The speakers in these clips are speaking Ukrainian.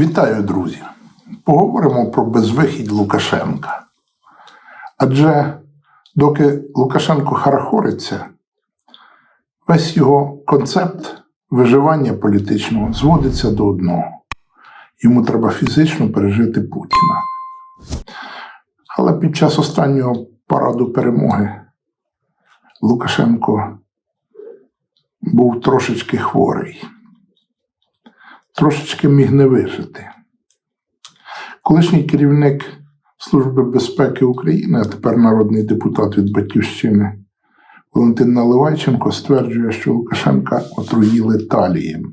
Вітаю, друзі! Поговоримо про безвихідь Лукашенка. Адже доки Лукашенко харахориться, весь його концепт виживання політичного зводиться до одного. Йому треба фізично пережити Путіна. Але під час останнього параду перемоги Лукашенко був трошечки хворий трошечки міг не вижити. Колишній керівник Служби безпеки України, а тепер народний депутат від Батьківщини Валентин Наливайченко стверджує, що Лукашенка отруїли талієм.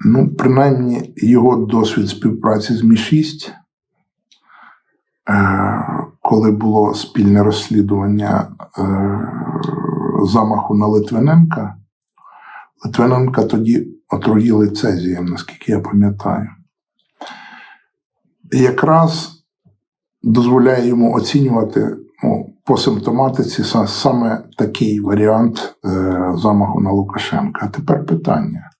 Ну, принаймні, його досвід співпраці з Мі-6, е, коли було спільне розслідування е, замаху на Литвиненка, Литвиненка тоді отруїли цезієм, наскільки я пам'ятаю. Якраз дозволяє йому оцінювати ну, по симптоматиці саме такий варіант е, замаху на Лукашенка. А тепер питання.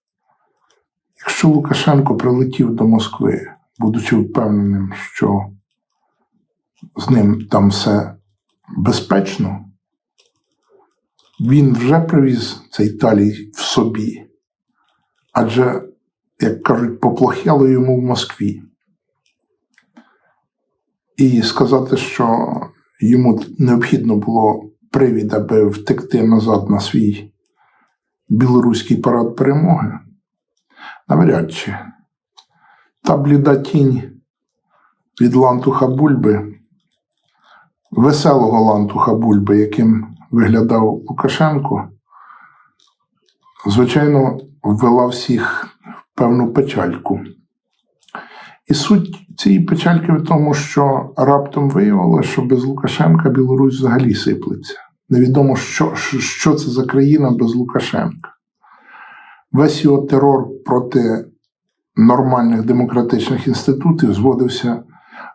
Якщо Лукашенко прилетів до Москви, будучи впевненим, що з ним там все безпечно, він вже привіз цей талій в собі. Адже, як кажуть, поплохело йому в Москві. І сказати, що йому необхідно було привід, аби втекти назад на свій білоруський парад перемоги, навряд чи. Та бліда тінь від лантуха Бульби, веселого лантуха Бульби, яким виглядав Лукашенко, звичайно, ввела всіх в певну печальку. І суть цієї печальки в тому, що раптом виявилося, що без Лукашенка Білорусь взагалі сиплеться. Невідомо, що, що це за країна без Лукашенка. Весь його терор проти нормальних демократичних інститутів зводився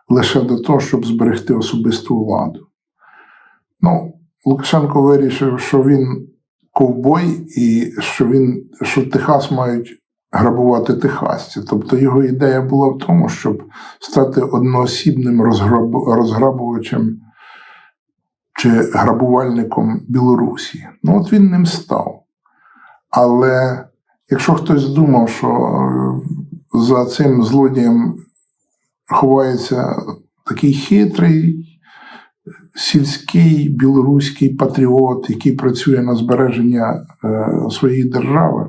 лише до того, щоб зберегти особисту владу. Ну, Лукашенко вирішив, що він ковбой і що він, що Техас мають грабувати техасці. Тобто його ідея була в тому, щоб стати одноосібним розграб... розграбувачем чи грабувальником Білорусі. Ну, от він ним став. Але якщо хтось думав, що е, за цим злодієм ховається такий хитрий, сільський білоруський патріот, який працює на збереження е, своєї держави,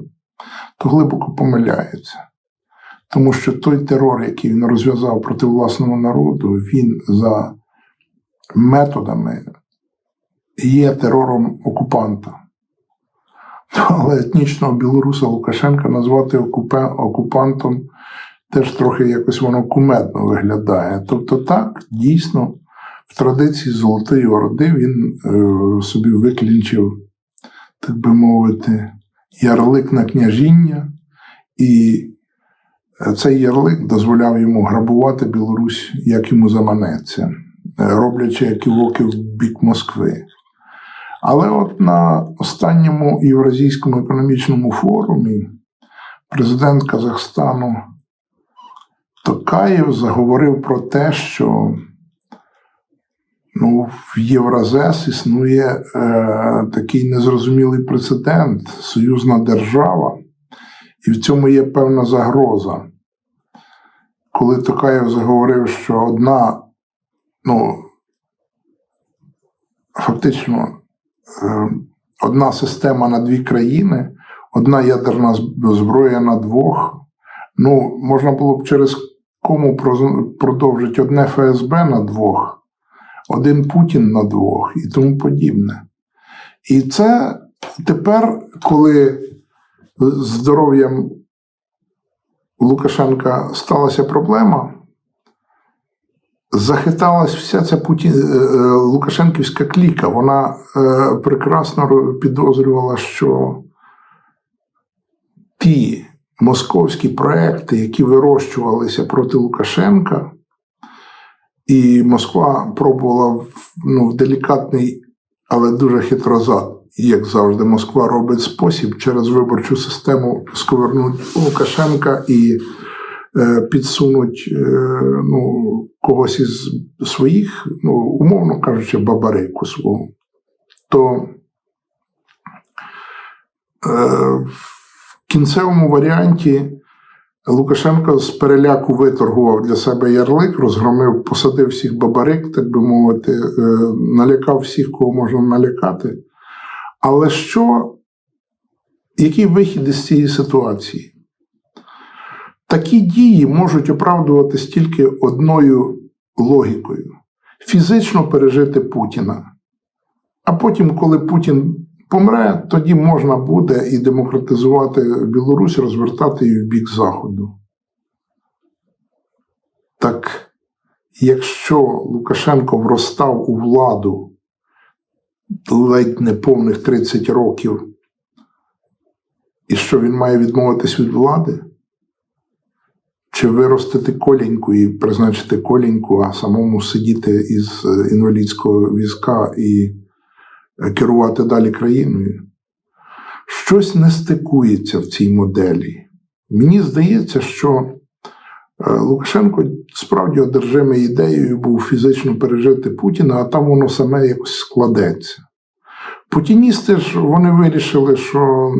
то глибоко помиляється. Тому що той терор, який він розв'язав проти власного народу, він за методами є терором окупанта. Але етнічного білоруса Лукашенка назвати окупантом теж трохи якось воно кумедно виглядає. Тобто, так, дійсно, в традиції Золотої Орди він е, собі виклінчив, так би мовити, ярлик на княжіння, і цей ярлик дозволяв йому грабувати Білорусь, як йому заманеться, е, роблячи еківоки в бік Москви. Але от на останньому Євразійському економічному форумі президент Казахстану Токаєв заговорив про те, що ну, в Євразес існує е, такий незрозумілий прецедент, союзна держава, і в цьому є певна загроза. Коли Токаєв заговорив, що одна, ну, фактично, е, одна система на дві країни, одна ядерна зброя на двох, ну, можна було б через кому продовжити. Одне ФСБ на двох один Путін на двох і тому подібне. І це тепер, коли здоров'ям Лукашенка сталася проблема, захиталась вся ця Путін, е, е, Лукашенківська кліка. Вона е, прекрасно підозрювала, що ті московські проекти, які вирощувалися проти Лукашенка, і Москва пробувала ну, в делікатний, але дуже хитрозад, як завжди, Москва робить спосіб через виборчу систему сковернуть Лукашенка і е, підсунуть е, ну, когось із своїх, ну, умовно кажучи, бабарику свого. То е, в кінцевому варіанті Лукашенко з переляку виторгував для себе ярлик, розгромив, посадив всіх бабарик, так би мовити, е, налякав всіх, кого можна налякати. Але що, який вихід із цієї ситуації? Такі дії можуть оправдуватись тільки одною логікою: фізично пережити Путіна. А потім, коли Путін помре, тоді можна буде і демократизувати Білорусь, розвертати її в бік Заходу. Так якщо Лукашенко вростав у владу ледь не повних 30 років, і що він має відмовитись від влади? Чи виростити коліньку і призначити коліньку, а самому сидіти із е, інвалідського візка і керувати далі країною? Щось не стикується в цій моделі. Мені здається, що е, Лукашенко справді одержимий ідеєю був фізично пережити Путіна, а там воно саме якось складеться. Путіністи ж вони вирішили, що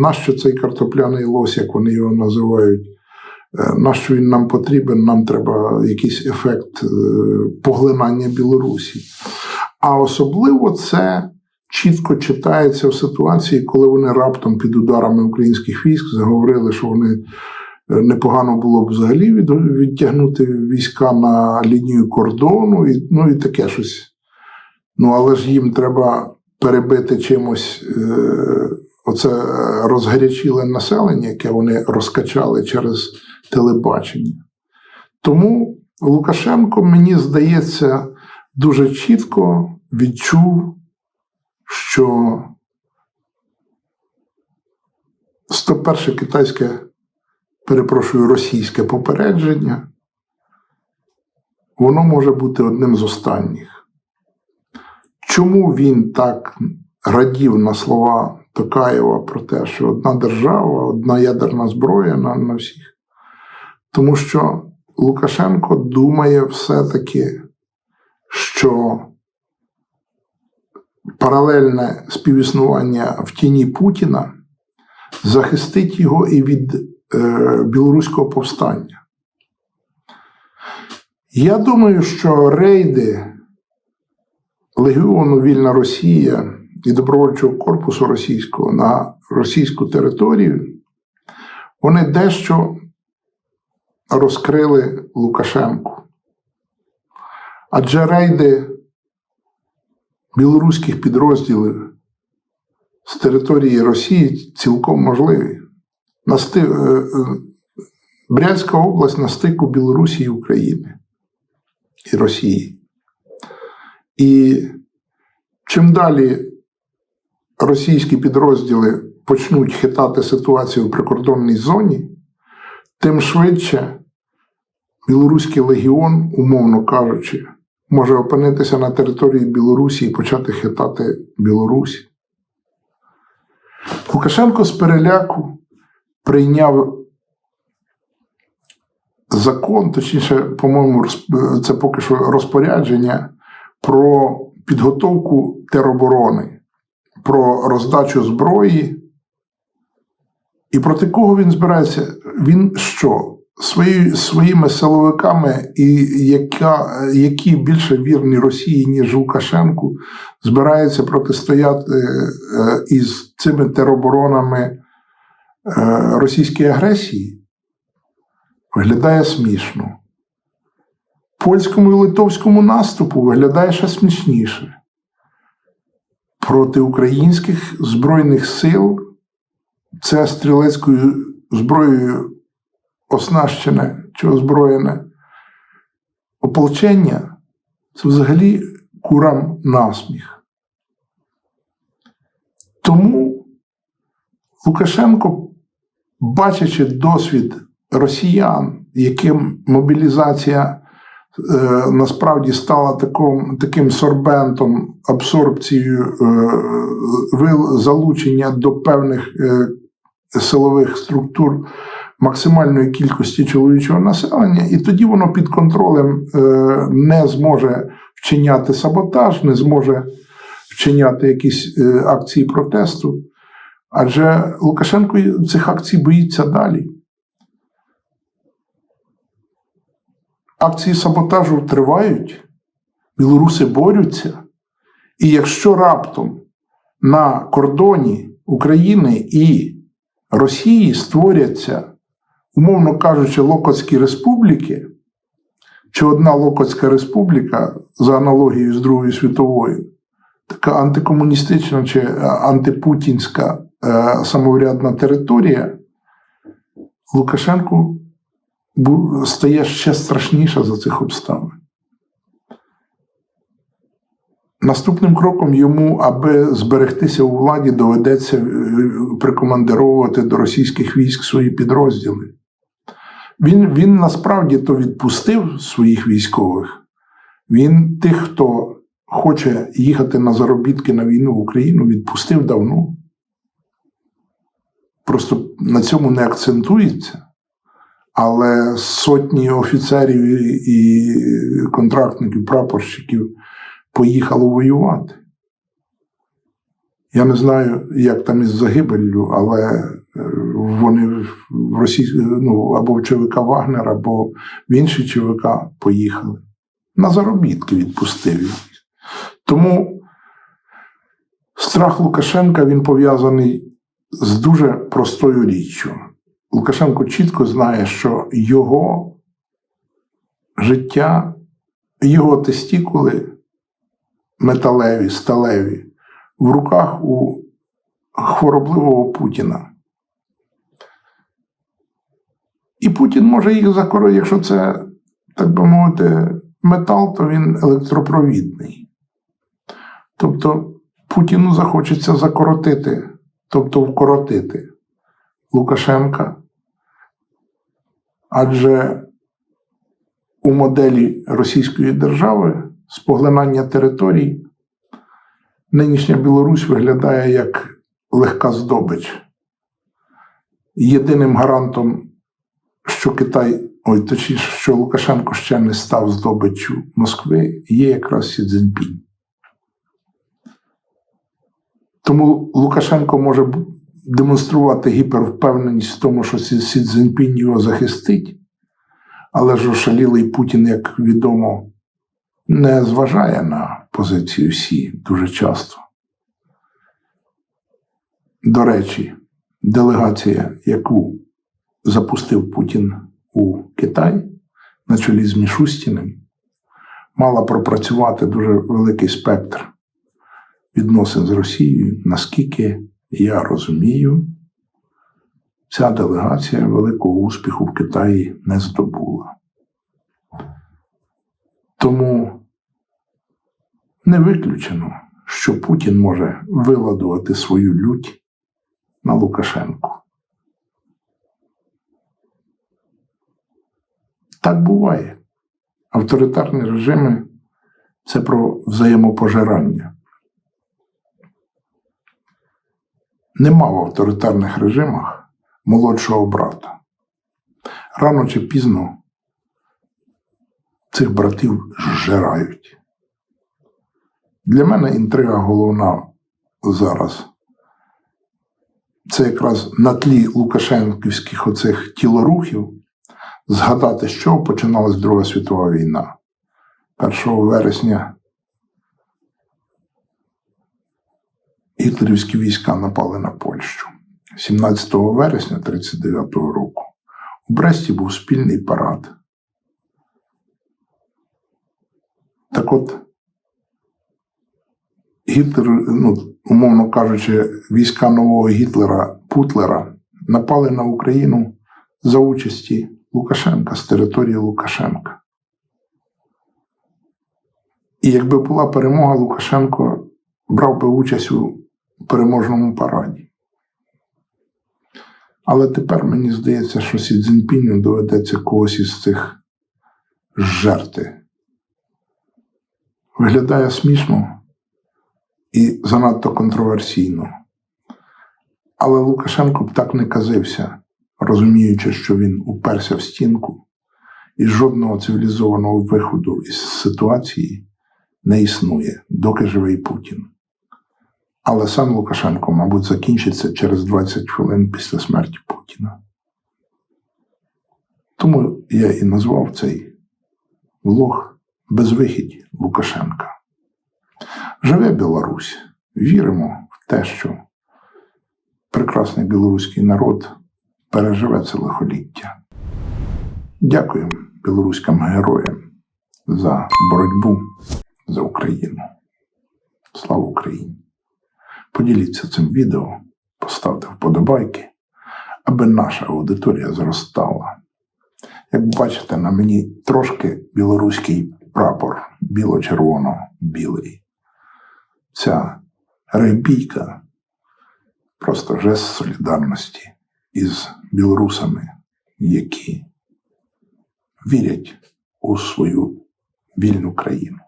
нащо цей картопляний лось, як вони його називають, е, нащо він нам потрібен, нам треба якийсь ефект е, поглинання Білорусі. А особливо це чітко читається в ситуації, коли вони раптом під ударами українських військ заговорили, що вони е, непогано було б взагалі від, відтягнути війська на лінію кордону, і, ну і таке щось. Ну, але ж їм треба перебити чимось е, оце розгарячіле населення, яке вони розкачали через телебачення. Тому Лукашенко, мені здається, дуже чітко відчув, що 101 китайське, перепрошую, російське попередження, воно може бути одним з останніх. Чому він так радів на слова Токаєва про те, що одна держава, одна ядерна зброя на, на всіх? Тому що Лукашенко думає все-таки, що паралельне співіснування в тіні Путіна захистить його і від е, білоруського повстання. Я думаю, що рейди Легіону Вільна Росія і добровольчого корпусу російського на російську територію, вони дещо розкрили Лукашенку. Адже рейди білоруських підрозділів з території Росії цілком можливі. На сти... е, е, Брянська область на стику Білорусі і України і Росії. І чим далі російські підрозділи почнуть хитати ситуацію в прикордонній зоні, тим швидше Білоруський легіон, умовно кажучи, може опинитися на території Білорусі і почати хитати Білорусь. Лукашенко з переляку прийняв закон, точніше, по-моєму, це поки що розпорядження про підготовку тероборони, про роздачу зброї. І проти кого він збирається? Він що? Свої, своїми силовиками, і яка, які більше вірні Росії, ніж Лукашенку, збирається протистояти е, із цими тероборонами е, російській агресії, виглядає смішно. Польському і литовському наступу виглядає ще смішніше. Проти українських Збройних сил це стрілецькою зброєю оснащене чи озброєне ополчення це взагалі курам насміх. Тому Лукашенко, бачачи досвід росіян, яким мобілізація е, насправді стала таким, таким сорбентом, абсорбцією е, залучення до певних е, силових структур максимальної кількості чоловічого населення, і тоді воно під контролем е, не зможе вчиняти саботаж, не зможе вчиняти якісь е, акції протесту. Адже Лукашенко цих акцій боїться далі. Акції саботажу тривають, білоруси борються. І якщо раптом на кордоні України і Росії створяться, умовно кажучи, Локотські республіки, чи одна Локотська республіка за аналогією з Другою світовою, така антикомуністична чи е, антипутінська е, самоврядна територія, Лукашенку стає ще страшніша за цих обставин. Наступним кроком йому, аби зберегтися у владі, доведеться е, прикомандировувати до російських військ свої підрозділи. Він, він насправді то відпустив своїх військових. Він тих, хто хоче їхати на заробітки на війну в Україну, відпустив давно. Просто на цьому не акцентується. Але сотні офіцерів і контрактників, прапорщиків поїхало воювати. Я не знаю, як там із загибеллю, але е, вони в Росії, ну, або в ЧВК Вагнер, або в інші ЧВК поїхали. На заробітки відпустив їх. Тому страх Лукашенка він пов'язаний з дуже простою річчю. Лукашенко чітко знає, що його життя, його тестікули металеві, сталеві в руках у хворобливого Путіна. І Путін може їх закорити, якщо це, так би мовити, метал, то він електропровідний. Тобто Путіну захочеться закоротити, тобто вкоротити Лукашенка. Адже у моделі Російської держави з поглинання територій нинішня Білорусь виглядає як легка здобич. Єдиним гарантом, що Китай, ой, точніше, що Лукашенко ще не став здобиччю Москви, є якраз Сі Цзіньпінь. Тому Лукашенко може демонструвати гіпервпевненість в тому, що Сі Цзіньпінь його захистить, але ж ошалілий Путін, як відомо, не зважає на позицію Сі дуже часто. До речі, делегація, яку запустив Путін у Китай на чолі з Мішустіним, мала пропрацювати дуже великий спектр відносин з Росією, наскільки я розумію, ця делегація великого успіху в Китаї не здобула. Тому не виключено, що Путін може виладувати свою лють на Лукашенку. Так буває. Авторитарні режими це про взаємопожирання. Нема в авторитарних режимах молодшого брата. Рано чи пізно цих братів зжирають. Для мене інтрига головна зараз. Це якраз на тлі Лукашенківських оцих тілорухів згадати, з чого починалась Друга світова війна. 1 вересня гітлерівські війська напали на Польщу. 17 вересня 1939 року у Бресті був спільний парад. Так от, Гітлер, ну, умовно кажучи, війська нового Гітлера Путлера напали на Україну за участі Лукашенка з території Лукашенка. І якби була перемога, Лукашенко брав би участь у переможному параді. Але тепер мені здається, що Сі Цзіньпіню доведеться когось із цих жерти виглядає смішно і занадто контроверсійно. Але Лукашенко б так не казився, розуміючи, що він уперся в стінку, і жодного цивілізованого виходу із ситуації не існує, доки живий Путін. Але сам Лукашенко, мабуть, закінчиться через 20 хвилин після смерті Путіна. Тому я і назвав цей влог Безвихідь Лукашенка. Живе Білорусь. Віримо в те, що прекрасний білоруський народ переживе це лихоліття. Дякуємо білоруським героям за боротьбу за Україну. Слава Україні! Поділіться цим відео, поставте вподобайки, аби наша аудиторія зростала. Як бачите, на мені трошки білоруський прапор біло-червоно-білий. Ця регбійка просто жест солідарності із білорусами, які вірять у свою вільну країну.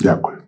Дякую.